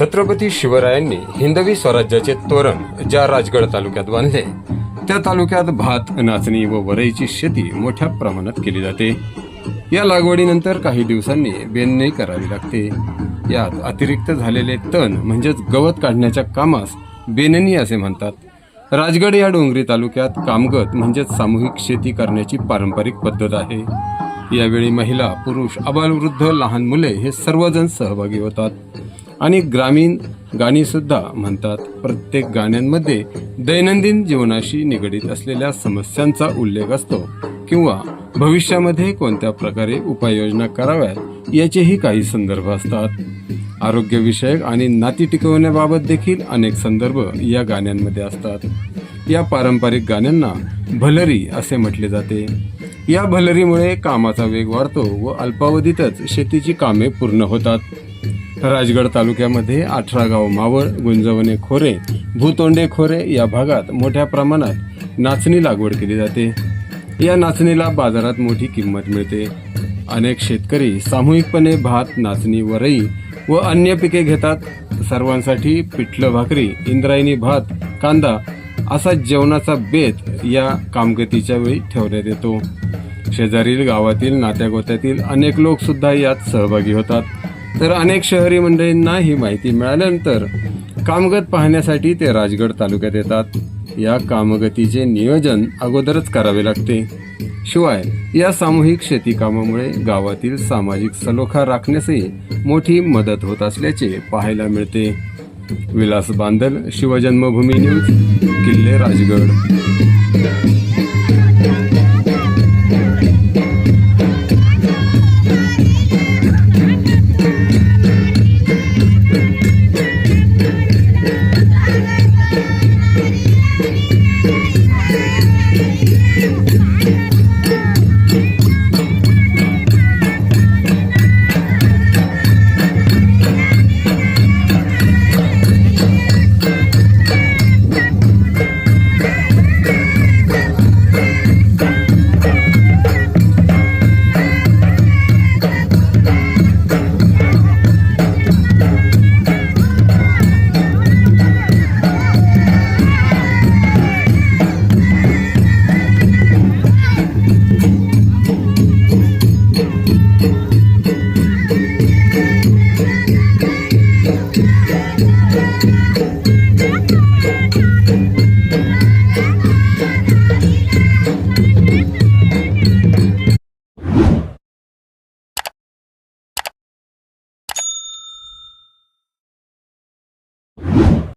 छत्रपती शिवरायांनी हिंदवी स्वराज्याचे तोरण ज्या राजगड तालुक्यात बांधले त्या तालुक्यात भात नाचणी व वरईची शेती मोठ्या प्रमाणात केली जाते. या लागवडीनंतर काही दिवसांनी बेनणी करावी लागते. यात अतिरिक्त झालेले तण म्हणजेच गवत काढण्याच्या कामास बेननी असे म्हणतात. राजगड या डोंगरी तालुक्यात कामगत म्हणजेच सामूहिक शेती करण्याची पारंपरिक पद्धत आहे. यावेळी महिला पुरुष अबालवृद्ध लहान मुले हे सर्वजण सहभागी होतात. आणि ग्रामीण गाणीसुद्धा म्हणतात. प्रत्येक गाण्यांमध्ये दैनंदिन जीवनाशी निगडीत असलेल्या समस्यांचा उल्लेख असतो किंवा भविष्यामध्ये कोणत्या प्रकारे उपाययोजना कराव्यात याचेही काही संदर्भ असतात. आरोग्यविषयक आणि नाती टिकवण्याबाबत देखील अनेक संदर्भ या गाण्यांमध्ये असतात. या पारंपरिक गाण्यांना भलरी असे म्हटले जाते. या भलरीमुळे कामाचा वेग वाढतो व अल्पावधीतच शेतीची कामे पूर्ण होतात. राजगड तालुक्यामध्ये अठरा गाव मावळ गुंजवणे खोरे भूतोंडे खोरे या भागात मोठ्या प्रमाणात नाचणी लागवड केली जाते. या नाचणीला बाजारात मोठी किंमत मिळते. अनेक शेतकरी सामूहिकपणे भात नाचणी वरई व अन्य पिके घेतात. सर्वांसाठी पिठलं भाकरी इंद्रायणी भात कांदा असा जेवणाचा बेत या कामगतीच्या वेळी ठेवण्यात येतो. शेजारील गावातील नात्यागोत्यातील अनेक लोक सुद्धा यात सहभागी होतात. तर अनेक शहरी मंडळींना ही माहिती मिळाल्यानंतर कामगत पाहण्यासाठी ते राजगड तालुक्यात येतात. या कामगतीचे नियोजन अगोदरच करावे लागते. शिवाय या सामूहिक शेती कामामुळे गावातील सामाजिक सलोखा राखण्यासही मोठी मदत होत असल्याचे पाहायला मिळते. विलास बांदल शिवजन्मभूमी न्यूज किल्ले राजगड.